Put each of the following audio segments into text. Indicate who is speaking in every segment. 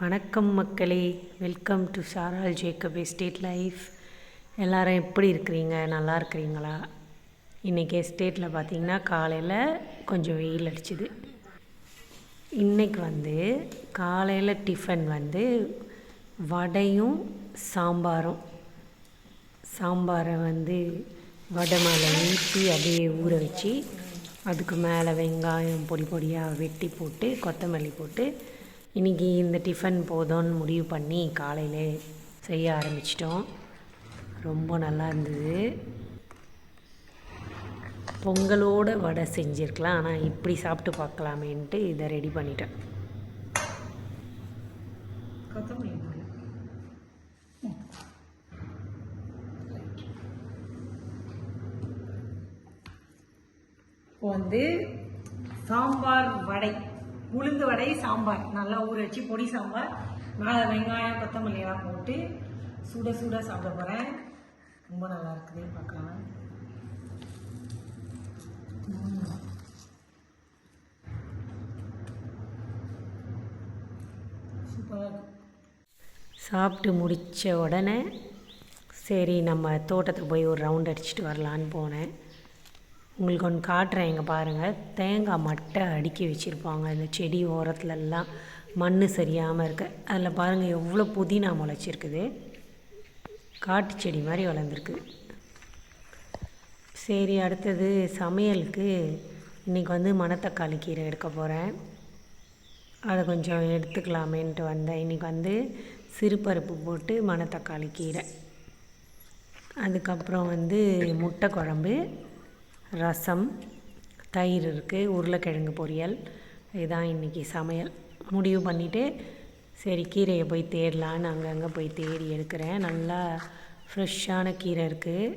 Speaker 1: வணக்கம் மக்களே. Welcome to Saral Jacob estate life எல்லாரும் எப்படி இருக்கிறீங்க? நல்லா இருக்கிறீங்களா? இன்றைக்கி எஸ்டேட்டில் பார்த்தீங்கன்னா காலையில் கொஞ்சம் வெயில் அடிச்சுது. இன்றைக்கி வந்து காலையில் டிஃபன் வந்து வடையும் சாம்பாரும். சாம்பாரை வந்து வடை மேலே ஊற்றி அப்படியே ஊற வச்சு அதுக்கு மேலே வெங்காயம் பொடி பொடியாக வெட்டி போட்டு கொத்தமல்லி போட்டு இன்றைக்கி இந்த டிஃபன் போதும்னு முடிவு பண்ணி காலையிலே செய்ய ஆரம்பிச்சிட்டோம். ரொம்ப நல்லா இருந்தது. பொங்கலோட வடை செஞ்சுருக்கலாம் ஆனால் இப்படி சாப்பிட்டு பார்க்கலாமேன்ட்டு இதை ரெடி பண்ணிட்டேன். இப்போ வந்து சாம்பார் வடை. உளுந்து வடை சாம்பார். நல்லா ஊற வச்சு பொடி சாம்பார். மேலே வெங்காயம் கொத்தமல்லி எல்லாம் போட்டு சுட சுட சாப்பிட போகிறேன் ரொம்ப நல்லா இருக்குது பார்க்கலாம். சூப்பராக சாப்பிட்டு முடித்த உடனே சரி நம்ம தோட்டத்துக்கு போய் ஒரு ரவுண்ட் அடிச்சுட்டு வரலான்னு போனேன். உங்களுக்கு ஒன்று காட்டுறேன் இங்கே பாருங்கள் தேங்காய் மட்டை அடுக்கி வச்சுருப்பாங்க. இந்த செடி ஓரத்துலலாம் மண் சரியாமல் இருக்க. அதில் பாருங்கள் எவ்வளோ புதினா முளைச்சிருக்குது. காட்டு செடி மாதிரி வளர்ந்துருக்கு. சரி அடுத்தது சமையலுக்கு இன்றைக்கி வந்து மணத்தக்காளி கீரை எடுக்க போகிறேன் அதை கொஞ்சம் எடுத்துக்கலாமேன்ட்டு வந்தேன். இன்றைக்கி வந்து சிறுபருப்பு போட்டு மணத்தக்காளி கீரை. அதுக்கப்புறம் வந்து முட்டை குழம்பு. ரசம் தயிர் இருக்குது உருளைக்கிழங்கு பொரியல். இதுதான் இன்றைக்கி சமையல். முடிவு பண்ணிவிட்டு சரி கீரையை போய் தேடலான்னு அங்கங்கே போய் தேடி எடுக்கிறேன். நல்லா ஃப்ரெஷ்ஷான கீரை இருக்குது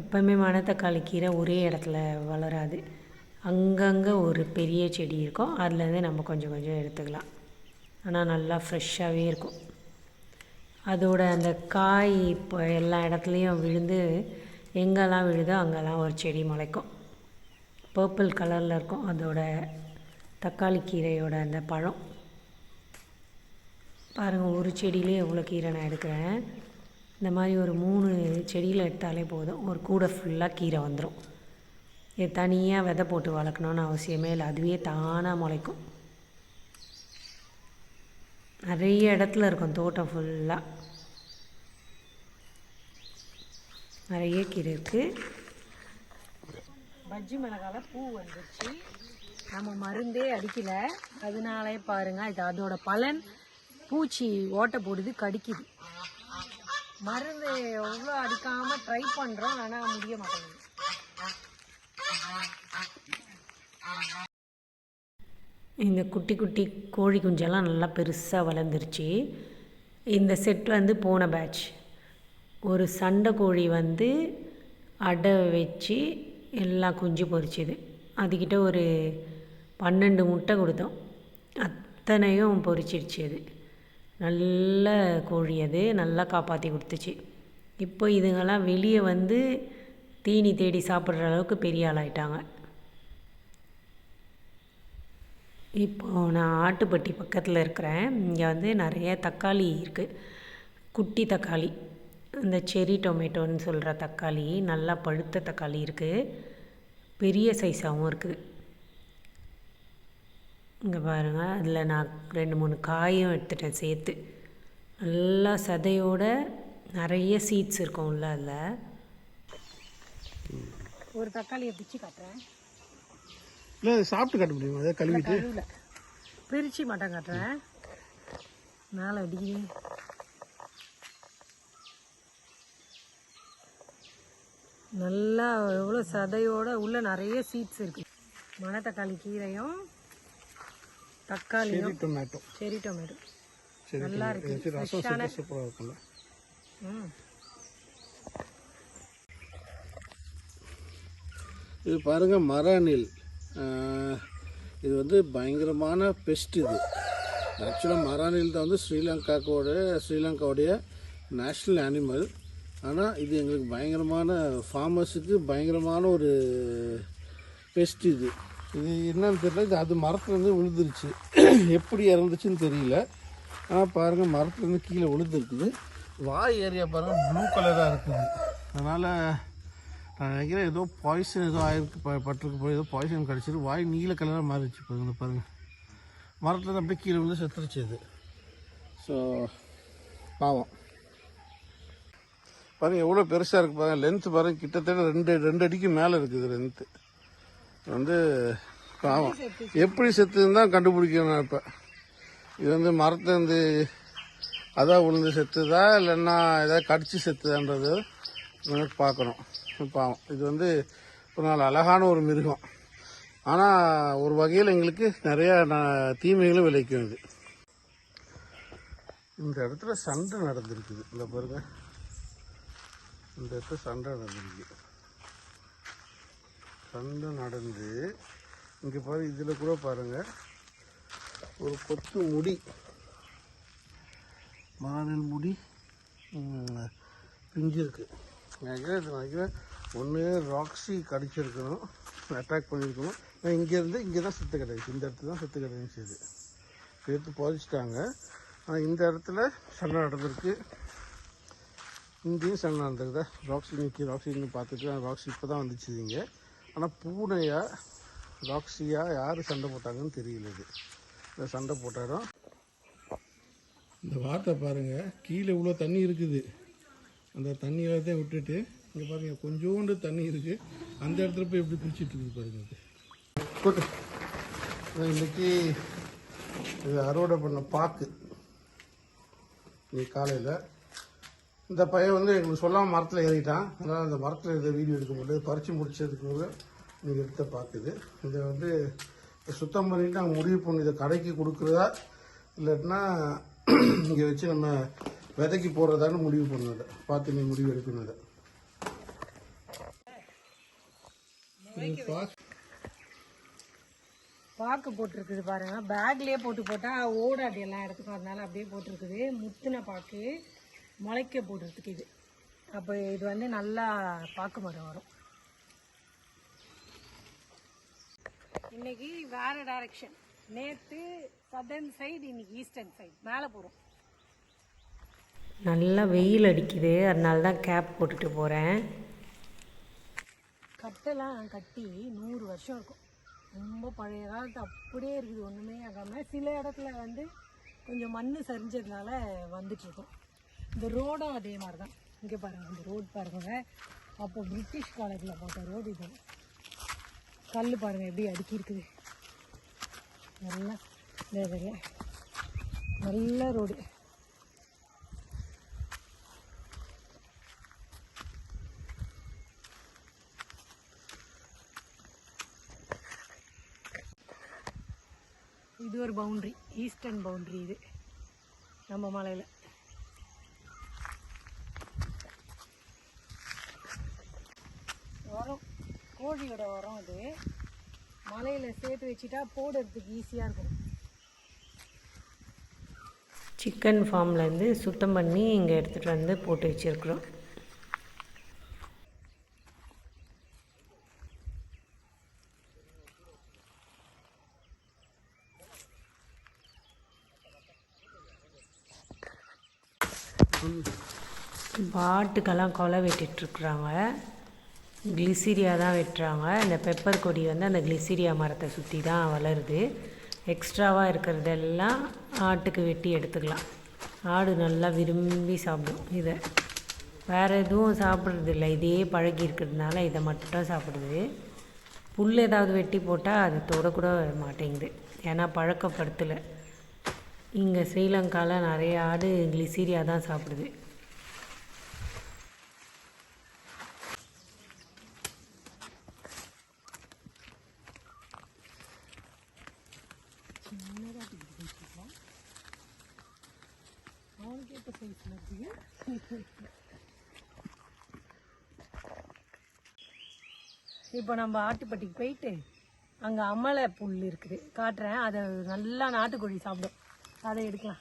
Speaker 1: எப்போவுமே மணத்தக்காளி கீரை ஒரே இடத்துல வளராது. அங்கங்கே ஒரு பெரிய செடி இருக்கும். அதுலேருந்து நம்ம கொஞ்சம் கொஞ்சம் எடுத்துக்கலாம். ஆனால் நல்லா ஃப்ரெஷ்ஷாகவே இருக்கும். அதோட அந்த காய் இப்போ எல்லா இடத்துலையும் விழுந்து எங்கெல்லாம் விழுதோ அங்கெல்லாம் ஒரு செடி முளைக்கும். பர்பிள் கலரில் இருக்கும் அதோட தக்காளி கீரையோட அந்த பழம். பாருங்கள் ஒரு செடியிலே எவ்வளோ கீரை நான் எடுக்கிறேன். இந்த மாதிரி ஒரு மூணு செடியில் எடுத்தாலே போதும். ஒரு கூடை ஃபுல்லாக கீரை வந்துடும் இது தனியாக விதை போட்டு வளர்க்கணுன்னு அவசியமே இல்லை. அதுவே தானாக முளைக்கும். நிறைய இடத்துல இருக்கும் தோட்டம் ஃபுல்லாக நிறைய கீரை இருக்குது பஜ்ஜி மிளகால பூ வந்துருச்சு. நம்ம மருந்தே அடிக்கல. அதனாலே பாருங்க இது அதோட பலன். பூச்சி ஓட்டை போடுது கடிக்குது. மருந்து எவ்வளோ அடிக்காம ட்ரை பண்ணுறோம் ஆனால் முடிய மாட்டேங்குது. இந்த குட்டி குட்டி கோழி குஞ்செல்லாம் நல்லா பெருசாக வளர்ந்துருச்சு. இந்த செட் வந்து போன பேட்ச் ஒரு சண்டை கோழி வந்து அடை வச்சு எல்லாம் குஞ்சு பொரிச்சுது. அதுக்கிட்ட ஒரு பன்னெண்டு முட்டை கொடுத்தோம். அத்தனையும் பொரிச்சிடுச்சு அது. நல்ல கோழி அது. நல்லா காப்பாற்றி கொடுத்துச்சு. இப்போ இதுங்கெல்லாம் வெளியே வந்து தீனி தேடி சாப்பிட்ற அளவுக்கு பெரிய ஆளாயிட்டாங்க. இப்போது நான் ஆட்டுப்பட்டி பக்கத்தில் இருக்கிறேன். இங்கே வந்து நிறைய தக்காளி இருக்குது குட்டி தக்காளி. இந்த செரி டொமேட்டோன்னு சொல்கிற தக்காளி நல்லா பழுத்த தக்காளி இருக்குது பெரிய சைஸாகவும் இருக்குது இங்கே பாருங்கள் அதில் நான் ரெண்டு மூணு காயும் எடுத்துட்டேன் சேர்த்து. நல்லா சதையோட நிறைய சீட்ஸ் இருக்கும் உள்ள அதில். ஒரு தக்காளியை பிச்சு காட்டுறேன்.
Speaker 2: இல்லை சாப்பிட்டு காட்ட முடியுமா? அதை கழுவிட்டு?
Speaker 1: பிரித்து மட்டும் காட்டுறேன். மேலே அடிக்குது நல்லா எவ்வளோ சதையோட உள்ள நிறைய சீட்ஸ் இருக்கு. மணத்தக்காளி கீரையும் தக்காளியும்
Speaker 2: செரி டொமேட்டோ
Speaker 1: செரி டொமேட்டோ நல்லா இருக்கு.
Speaker 2: சூப்பராக இருக்கும்ல.
Speaker 1: ம்.
Speaker 2: இது பாருங்க மர அணில் ஆஹ், இது வந்து பயங்கரமான பெஸ்ட் இது. ஆக்சுவலாக மர அணில் தான் வந்து ஸ்ரீலங்காக்கோட ஸ்ரீலங்காவுடைய நேஷ்னல் அனிமல் ஆனால் இது எங்களுக்கு பயங்கரமான ஃபார்மர்ஸுக்கு பயங்கரமான ஒரு பெஸ்ட் இது. இது என்னன்னு தெரியல இது அது மரத்துலேருந்து விழுந்துருச்சு. எப்படி இறந்துச்சுன்னு தெரியல. ஆனால் பாருங்கள் மரத்துலேருந்து கீழே விழுந்துருக்குது. வாய் ஏரியா பாருங்கள் ப்ளூ கலராக இருக்குது. அதனால் நான் நினைக்கிறேன் ஏதோ பாய்சன் ஏதோ ஆயிருக்கு ப- பட்டிருக்கு போய் ஏதோ பாய்சன் கிடச்சிட்டு வாய் நீல கலராக மாறிடுச்சு பாருங்க பாருங்கள் மரத்துலேருந்து அப்படியே கீழே விழுந்து செத்துருச்சு இது. ஸோ பாவம். பாருங்க எவ்வளோ பெருசாக இருக்குது பாருங்க. லென்த் பாருங்க கிட்டத்தட்ட ரெண்டு ரெண்டு அடிக்கு மேலே இருக்குது லென்த்து வந்து பாவம். எப்படி செத்துன்னு தான் கண்டுபிடிக்கணும் நான் இப்போ. இது வந்து மரத்தை வந்து அதான் விழுந்து செத்துதா இல்லைன்னா ஏதாவது கடிச்சு செத்துதான்றது எனக்கு பார்க்கணும். பாவம். இது வந்து ஒரு நாள் அழகான ஒரு மிருகம். ஆனால் ஒரு வகையில் எங்களுக்கு நிறையா ந- தீமைகளும் விளைக்கும் இது. இந்த இடத்துல சண்டை நடந்திருக்குது. இந்த பாருங்கள் இந்த இடத்துல சண்டை நடந்துருக்கு. சண்டை நடந்து இங்கே பாரு இதில் கூட பாருங்கள் ஒரு கொத்து முடி. மானில் முடி பிஞ்சிருக்கு. நினைக்கிறேன் இது நினைக்கிறேன் ஒன்று ராக்ஸி கடிச்சிருக்கணும் அட்டாக் பண்ணியிருக்கணும் நான் இங்கேருந்து இங்கே தான் சுத்து கிடையாது இந்த இடத்துல தான் சுத்து கிடந்துச்சு இது. எடுத்து புதைச்சிட்டாங்க. ஆனால் இந்த இடத்துல சண்டை நடந்திருக்கு. இங்கேயும் சண்டை நடந்திருக்குதா ராக்ஸி நிற்கி ராக்ஸின்னு பார்த்துட்டு ராக்ஸி இப்போ தான் வந்துச்சு இங்கே. ஆனால் பூனையா ராக்ஸியா யார் சண்டை போட்டாங்கன்னு தெரியல இது. இந்த சண்டை போட்ட இடம். இந்த வார்த்தை பாருங்க கீழே இவ்வளோ தண்ணி இருக்குது. அந்த தண்ணி எல்லாத்தையும் விட்டுட்டு இங்கே பாருங்க கொஞ்சோண்டு தண்ணி இருக்கு. அந்த இடத்துல போய் எப்படி குளிச்சிட்டு இருக்குது பாருங்க அது போட்டு. அதான் இன்னைக்கு இது அறுவடை பண்ண பாக்கு. இன்னைக்கு காலையில். இந்த பையன் வந்து எங்களுக்கு சொல்லாமல் மரத்தில் ஏறிட்டான். அதனால் அந்த மரத்தில் இருந்த வீடியோ எடுக்க முடியாது பறித்து முடிச்சதுக்கு நீங்கள் எடுத்த பார்க்குது இதை வந்து சுத்தம் பண்ணிட்டு நாங்கள் முடிவு பண்ணி இதை கடைக்கு கொடுக்குறதா? இல்லாட்டினா இங்கே வச்சு நம்ம விதைக்கு போடுறதான்னு முடிவு பண்ணது பார்த்து நீ முடிவு எடுக்கணும் அதை போட்டுருக்குது
Speaker 1: பாக்கு போட்டிருக்குது பாருங்க. பேக்லயே போட்டு போட்டா ஓடாது எல்லா இடத்துக்கும் அதனால அப்படியே போட்டிருக்குது. முத்துன பாக்கு. முளைக்க போட்டிருக்கு இது. அப்போ இது வந்து நல்லா பாக்கு மரம் வரும். இன்னைக்கு வேற டைரக்ஷன் நேற்று சதர்ன் சைடு இன்னைக்கு ஈஸ்டர்ன் சைடு மேலே போகிறோம் நல்லா வெயில் அடிக்குது. அதனால தான் கேப் போட்டுட்டு போகிறேன் கட்டெல்லாம் கட்டி நூறு வருஷம் இருக்கும். ரொம்ப பழைய காலத்து அப்படியே இருக்குது. ஒன்றுமே ஆகாமல் சில இடத்துல வந்து கொஞ்சம் மண் சரிஞ்சதுனால வந்துட்டுருக்கும் இந்த ரோடும் அதே மாதிரி தான் இங்கே பாருங்கள் இந்த ரோடு பாருங்க. அப்போ பிரிட்டிஷ் காலேஜில் போட்ட ரோடு இது. கல் பாருங்கள் எப்படி அடுக்கி இருக்குது. நல்லா இந்த நல்ல ரோடு இது ஒரு பவுண்ட்ரி ஈஸ்டர்ன் பவுண்ட்ரி இது. நம்ம மலையில் உரம் கோழியோட உரம் அது. மலையில் சேர்த்து வச்சுட்டா போடுறதுக்கு ஈஸியாக இருக்கும். சிக்கன் ஃபார்ம்லேருந்து சுத்தம் பண்ணி இங்கே எடுத்துகிட்டு வந்து போட்டு வச்சுருக்குறோம். பாட்டுக்கெல்லாம் கொலை வெட்டிட்டுருக்குறாங்க கிளிசீரியா தான் வெட்டுறாங்க. இந்த பெப்பர் கொடி வந்து அந்த கிளிசீரியா மரத்தை சுற்றி தான் வளருது. எக்ஸ்ட்ராவாக இருக்கிறதெல்லாம் ஆட்டுக்கு வெட்டி எடுத்துக்கலாம். ஆடு நல்லா விரும்பி சாப்பிடும் இதை. வேறு எதுவும் சாப்பிட்றது இல்லை இதே பழகி இருக்கிறதுனால இதை மட்டும் சாப்பிடுது. புல் ஏதாவது வெட்டி போட்டால் அது தொடக்கூட மாட்டேங்குது. ஏன்னா பழக்கப்படுத்தலை. இங்கே ஸ்ரீலங்காவில் நிறைய ஆடு கிளிசீரியா தான் சாப்பிடுது. இப்போ நம்ம ஆட்டுப்பட்டிக்கு போயிட்டு அங்கே அமலை புல் இருக்குது. காட்டுறேன். அதை நல்லா நாட்டுக்கோழி சாப்பிடும். அதை எடுக்கலாம்.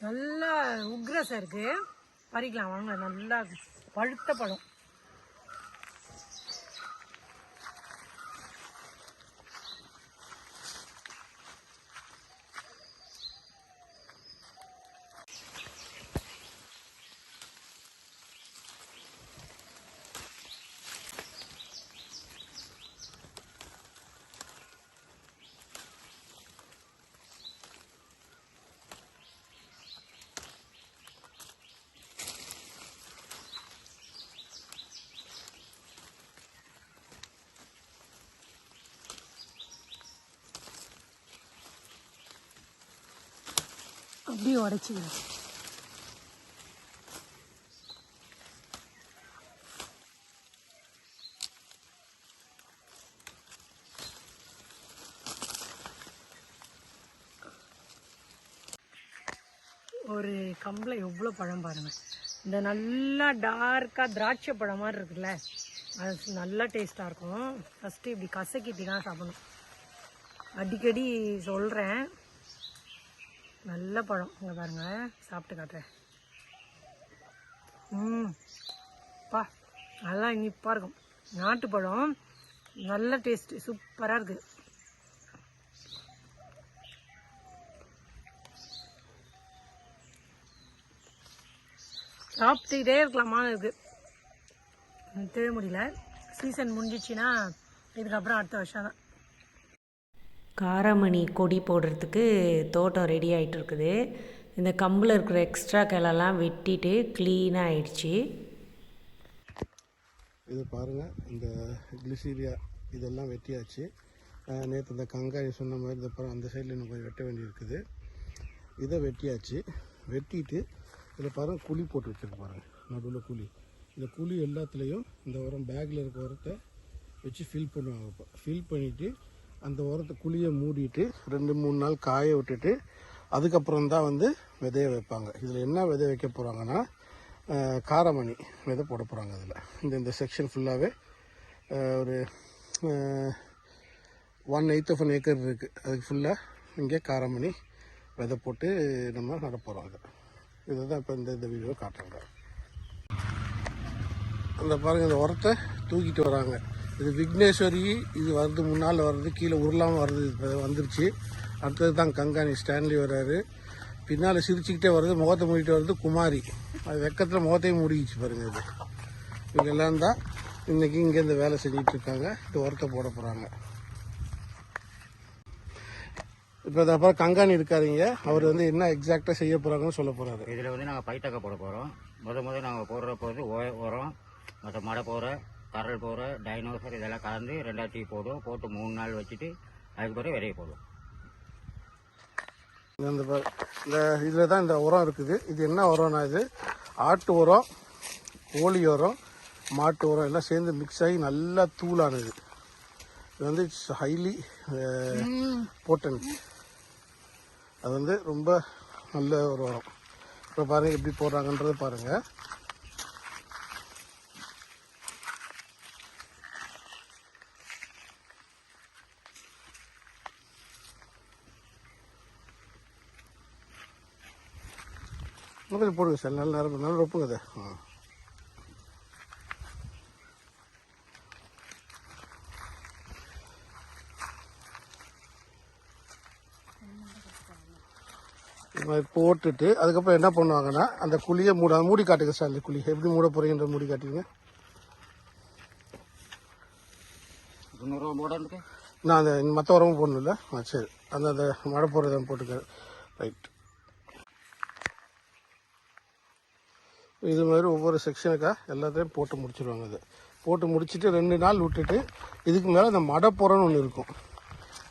Speaker 3: நல்லா உக்ரஸாக இருக்குது பறிக்கலாம் வாங்க. நல்லா பழுத்த பழம். அப்படியே உடச்சிக்கலாம் ஒரு கம்பில் எவ்வளோ பழம் பாருங்கள் இந்த நல்லா டார்க்காக திராட்சை பழம் மாதிரி இருக்குல்ல அது நல்லா டேஸ்ட்டாக இருக்கும். ஃபஸ்ட்டு இப்படி கசக்கிட்டு தான் சாப்பிடணும். அடிக்கடி சொல்கிறேன் நல்ல பழம். இங்கே பாருங்க. சாப்பிட்டு காட்டுறேன். ம். பா நல்லா இனிப்பாக இருக்கும். நாட்டு பழம். நல்ல டேஸ்ட்டு சூப்பராக இருக்குது சாப்பிட்டுக்கிட்டே இருக்கலாமான்னு இருக்குது தெரிய முடியல. சீசன் முடிஞ்சிச்சுன்னா இதுக்கப்புறம் அடுத்த வருஷம் தான்
Speaker 1: காராமணி கொடி போடுறதுக்கு தோட்டம் ரெடி ஆகிட்டு இருக்குது இந்த கம்பில் இருக்கிற எக்ஸ்ட்ரா கிளெல்லாம் வெட்டிட்டு க்ளீனாக ஆயிடுச்சு.
Speaker 2: இது பாருங்கள் இந்த கிளிசீரியா இதெல்லாம் வெட்டியாச்சு. நேற்று இந்த கங்காரி சொன்ன மாதிரி இந்த அந்த சைடில் இன்னும் கொஞ்சம் வெட்ட வேண்டியிருக்குது. இதை வெட்டியாச்சு. வெட்டிட்டு இதில் பாருங்கள் குழி போட்டு வச்சுருக்கு பாருங்கள் நடுவில் குழி. இந்த குழி எல்லாத்துலேயும் இந்த உரம் பேக்கில் இருக்க உரத்தை வச்சு ஃபில் பண்ணுவாங்க. ஃபில் பண்ணிவிட்டு அந்த உரத்தை குழியை மூடிட்டு ரெண்டு மூணு நாள் காய விட்டுட்டு அதுக்கப்புறம் தான் வந்து விதைய வைப்பாங்க. இதில் என்ன விதை வைக்க போகிறாங்கன்னா காரமணி விதை போட போகிறாங்க அதில். இந்த இந்த செக்ஷன் ஃபுல்லாகவே ஒரு one eighth of an acre இருக்குது அதுக்கு ஃபுல்லாக இங்கே காரமணி விதை போட்டு நம்ம நட போகிறோம் இதை தான் இப்போ இந்த இந்த வீடியோ காட்டுறாங்க. அந்த பாருங்கள் இந்த உரத்தை தூக்கிட்டு வராங்க. இது விக்னேஸ்வரி இது வருது முன்னால் வருது கீழே உருளாமல் வருது இப்போ வந்துருச்சு. அடுத்தது தான் கங்காணி ஸ்டான்லி வர்றாரு. பின்னால் சிரிச்சுக்கிட்டே வருது முகத்தை மூடிட்டு வருது குமாரி. அது வெக்கத்தில் முகத்தையும் மூடிக்கிச்சு பாருங்க இது. இவங்க எல்லாம் தான் இன்றைக்கி இங்கே இந்த வேலை செஞ்சுட்டு இருக்காங்க. இந்த உரத்தை போட போகிறாங்க இப்போ அப்புறம் கங்காணி இருக்காருங்க அவர் வந்து என்ன எக்ஸாக்டாக செய்ய போகிறாங்கன்னு சொல்ல போகிறாரு
Speaker 4: இதில் வந்து நாங்கள் பைத்தக்க போட போகிறோம் முத முத நாங்கள் போடுற போது ஓ- உரம் மற்ற மடை போகிற கரல் போகிற டைனோசர் இதெல்லாம் கலந்து ரெண்டாயிரத்தி போடுவோம். போட்டு மூணு நாள் வச்சுட்டு அதுக்கு பிறகு விதைய போடுவோம்.
Speaker 2: இந்த இந்த இதில் தான் இந்த உரம் இருக்குது. இது என்ன உரம்னா இது? ஆட்டு உரம் கோழி உரம் மாட்டு உரம் எல்லாம் சேர்ந்து மிக்ஸ் ஆகி நல்லா தூளானது. இது வந்து இட்ஸ் ஹைலி போட்டன் அது வந்து ரொம்ப நல்ல ஒரு உரம். இப்போ பாருங்கள் எப்படி போடுறாங்கன்றதை பாருங்கள் கொஞ்சம் போடுங்க சார். நல்ல நேரம் நல்லா ரொப்புங்க அதை ஆ. மாதிரி போட்டுட்டு அதுக்கப்புறம் என்ன பண்ணுவாங்கன்னா அந்த குழியை மூட மூடி காட்டுங்க சார் அந்த குழி எப்படி மூட போறீங்கன்ற மூடி
Speaker 4: போடுறதுக்கு?
Speaker 2: நான் அந்த மற்ற உரமும் போடணும்ல? ஆ சரி. அந்த அந்த மழை போடுறத போட்டுக்க ரைட். இது மாதிரி ஒவ்வொரு செக்ஷனுக்காக எல்லாத்தையும் போட்டு முடிச்சிருவாங்க அது போட்டு முடிச்சுட்டு ரெண்டு நாள் விட்டுட்டு இதுக்கு மேலே இந்த மடை ஒன்று இருக்கும்.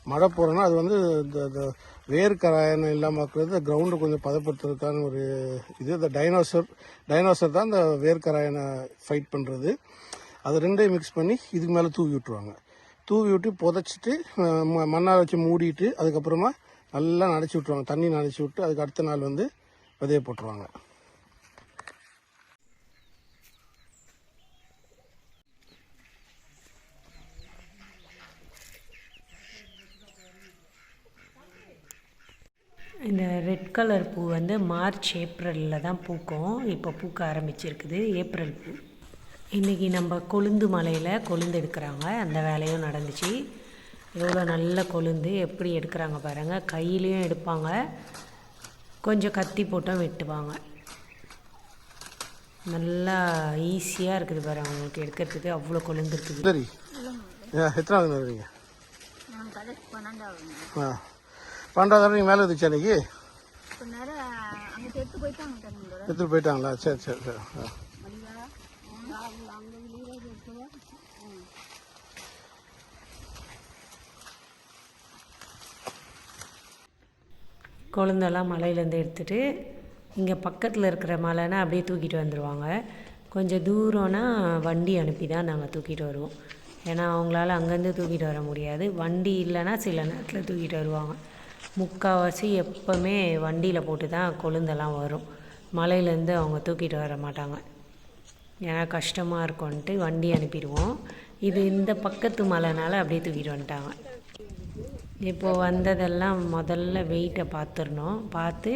Speaker 2: மழை போகிறோன்னா அது வந்து இந்த இந்த வேர்க்கராயணம் இல்லாமல் இருக்கிறது கிரவுண்டு கொஞ்சம் பதப்படுத்துறதுக்கான ஒரு இது இந்த டைனோசர் டைனோசர் தான் இந்த வேர்க்கராயனை ஃபைட் பண்ணுறது அது ரெண்டையும் மிக்ஸ் பண்ணி இதுக்கு மேலே தூவி விட்டுருவாங்க. தூவி விட்டு புதைச்சிட்டு ம- மண்ணால் வச்சு மூடிட்டு அதுக்கப்புறமா நல்லா நனைச்சி விட்ருவாங்க தண்ணி நனைச்சி விட்டு அதுக்கு அடுத்த நாள் வந்து விதைய போட்டுருவாங்க.
Speaker 1: இந்த ரெட் கலர் பூ வந்து மார்ச் ஏப்ரலில் தான் பூக்கும். இப்போ பூக்க ஆரம்பிச்சிருக்குது. ஏப்ரல் பூ. இன்றைக்கி நம்ம கொழுந்து மலையில் கொழுந்து எடுக்கிறாங்க. அந்த வேலையும் நடந்துச்சு. எவ்வளோ நல்ல கொழுந்து எப்படி எடுக்கிறாங்க பாருங்கள் கையிலையும் எடுப்பாங்க. கொஞ்சம் கத்தி போட்டும் வெட்டுவாங்க. நல்லா ஈஸியாக இருக்குது பாருங்க. அவங்களுக்கு எடுக்கிறதுக்கு அவ்வளோ கொழுந்து இருக்குது.
Speaker 2: சரி. ஏ
Speaker 5: பன்னெண்டாவது
Speaker 2: பன்னெண்டாவது நீங்கள் மேலே வந்துச்சு அன்னைக்கு
Speaker 5: இப்போ நேரம் அங்கே எடுத்து
Speaker 2: எடுத்துகிட்டு போயிட்டாங்களா? சரி சரி சரி.
Speaker 1: கொழுந்தெல்லாம் மலையிலேருந்து எடுத்துகிட்டு இங்கே பக்கத்தில் இருக்கிற மலைனா அப்படியே தூக்கிட்டு வந்துடுவாங்க கொஞ்சம் தூரம்னா வண்டி அனுப்பி தான் நாங்கள் தூக்கிட்டு வருவோம். ஏன்னா அவங்களால அங்கேருந்து தூக்கிட்டு வர முடியாது. வண்டி இல்லைன்னா சில நேரத்தில் தூக்கிட்டு வருவாங்க. முக்கால்வாசி எப்போவுமே வண்டியில் போட்டு தான் கொழுந்தெல்லாம் வரும். மலையிலேருந்து அவங்க தூக்கிட்டு வர மாட்டாங்க. ஏன்னா கஷ்டமாக இருக்கும்ன்ட்டு வண்டி அனுப்பிடுவோம். இது இந்த பக்கத்து மலைனால அப்படியே தூக்கிட்டு வந்துட்டாங்க. இப்போது வந்ததெல்லாம் முதல்ல வெயிட்டை பார்த்துடணும். பார்த்து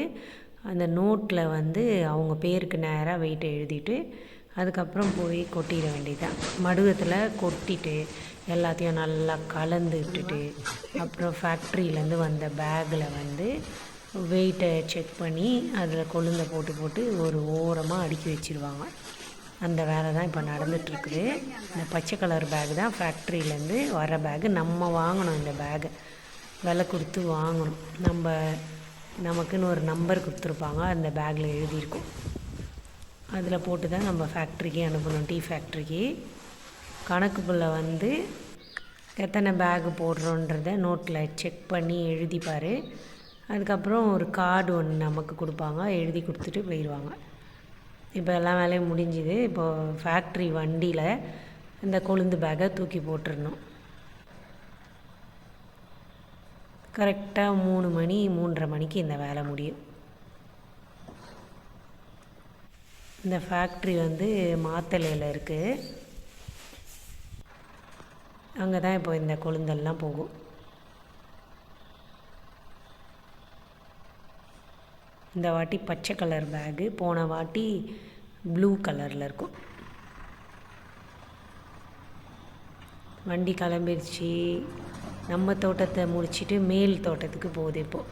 Speaker 1: அந்த நோட்டில் வந்து அவங்க பேருக்கு நேராக வெயிட்டை எழுதிட்டு அதுக்கப்புறம் போய் கொட்டிட வேண்டியதான் மடுகத்தில் கொட்டிட்டு எல்லாத்தையும் நல்லா கலந்து விட்டுட்டு அப்புறம் ஃபேக்ட்ரியிலேருந்து வந்த பேக்கில் வந்து வெயிட்டை செக் பண்ணி அதில் கொழுந்தை போட்டு போட்டு ஒரு ஓரமாக அடுக்கி வச்சிருவாங்க. அந்த வேலை தான் இப்போ நடந்துகிட்ருக்குது இந்த பச்சை கலர் பேக் தான் ஃபேக்ட்ரியிலேருந்து வர பேகு நம்ம வாங்கணும் இந்த பேகை விலை கொடுத்து வாங்கணும். நம்ம நமக்குன்னு ஒரு நம்பர் கொடுத்துருப்பாங்க. அந்த பேக்கில் எழுதியிருக்கோம். அதில் போட்டு தான் நம்ம ஃபேக்ட்ரிக்கு அனுப்பணும். டீ ஃபேக்ட்ரிக்கு கணக்குக்குள்ளே வந்து எத்தனை பேகு போடுறோன்றத நோட்டில் செக் பண்ணி எழுதிப்பார் அதுக்கப்புறம் ஒரு கார்டு ஒன்று நமக்கு கொடுப்பாங்க. எழுதி கொடுத்துட்டு போயிடுவாங்க இப்போ எல்லா வேலையும் முடிஞ்சுது. இப்போது ஃபேக்ட்ரி வண்டியில் இந்த கொழுந்து பேக்கை தூக்கி போட்டுடணும் கரெக்டாக மூணு மணி மூன்றரை மணிக்கு இந்த வேலை முடியும். இந்த ஃபேக்ட்ரி வந்து மாத்தலையில் இருக்குது அங்கே தான் இப்போ இந்த கொழுந்தெல்லாம் போகும். இந்த வாட்டி பச்சை கலர் பேகு போன வாட்டி ப்ளூ கலரில் இருக்கும். வண்டி கிளம்பிடுச்சு நம்ம தோட்டத்தை முடிச்சுட்டு மேல் தோட்டத்துக்கு போகுது இப்போது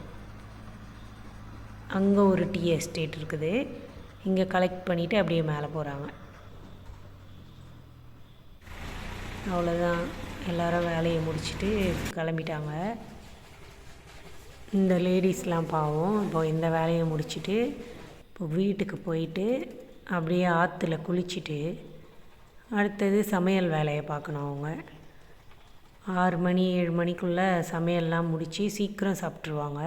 Speaker 1: அங்கே ஒரு டீ எஸ்டேட் இருக்குது. இங்கே கலெக்ட் பண்ணிவிட்டு அப்படியே மேலே போகிறாங்க அவ்வளோதான் எல்லாரும் வேலையை முடிச்சுட்டு கிளம்பிட்டாங்க. இந்த லேடிஸ்லாம் பாவம் இப்போ இந்த வேலையை முடிச்சுட்டு இப்போ வீட்டுக்கு போயிட்டு அப்படியே ஆற்றுல குளிச்சுட்டு அடுத்தது சமையல் வேலையை பார்க்கணும் அவங்க. ஆறு மணி ஏழு மணிக்குள்ளே சமையல்லாம் முடித்து சீக்கிரம் சாப்பிட்ருவாங்க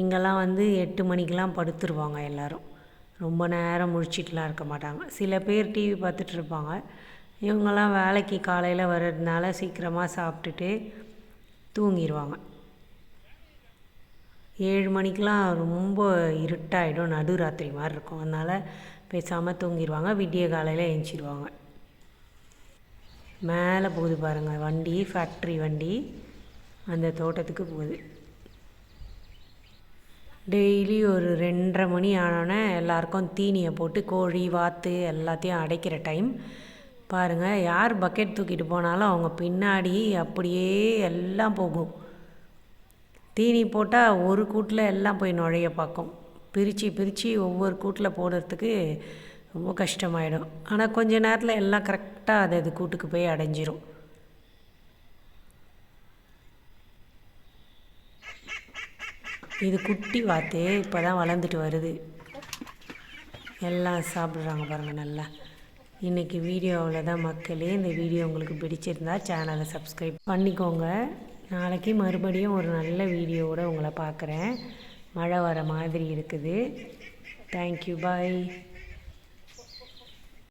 Speaker 1: இங்கெல்லாம் வந்து எட்டு மணிக்கெலாம் படுத்துருவாங்க எல்லோரும். ரொம்ப நேரம் முழிச்சிட்டுலாம் இருக்க மாட்டாங்க. சில பேர் டிவி பார்த்துட்ருப்பாங்க இவங்கெல்லாம் வேலைக்கு காலையில் வர்றதுனால சீக்கிரமாக சாப்பிட்டுட்டு தூங்கிடுவாங்க ஏழு மணிக்கெலாம் ரொம்ப இருட்டாயிடும் நடுராத்திரி மாதிரி இருக்கும். அதனால் பேசாமல் தூங்கிடுவாங்க விடிய காலையில் எழுந்திச்சிடுவாங்க மேலே போகுது பாருங்கள் வண்டி ஃபேக்ட்ரி வண்டி. அந்த தோட்டத்துக்கு போகுது. டெய்லி ஒரு ரெண்டரை மணி ஆனோடனே எல்லாருக்கும் தீனியை போட்டு கோழி வாத்து எல்லாத்தையும் அடைக்கிற டைம் பாருங்கள் யார் பக்கெட் தூக்கிட்டு போனாலும் அவங்க பின்னாடி அப்படியே எல்லாம் போகும். தீனி போட்டால் ஒரு கூட்டில் எல்லாம் போய் நுழைய பார்க்கும். பிரித்து பிரித்து ஒவ்வொரு கூட்டில் போடுறதுக்கு ரொம்ப கஷ்டமாயிடும். ஆனால் கொஞ்ச நேரத்தில் எல்லாம் கரெக்டாக அது அது கூட்டுக்கு போய் அடைஞ்சிரும். இது குட்டி வாத்து இப்போ தான் வளர்ந்துட்டு வருது. எல்லாம் சாப்பிட்றாங்க பாருங்கள் நல்லா. இன்றைக்கி வீடியோவில் தான் மக்களே. இந்த வீடியோ உங்களுக்கு பிடிச்சிருந்தா சேனலை சப்ஸ்கிரைப் பண்ணிக்கோங்க. நாளைக்கு மறுபடியும் ஒரு நல்ல வீடியோவோட உங்களை பார்க்குறேன். மழை வர மாதிரி இருக்குது. Thank you bye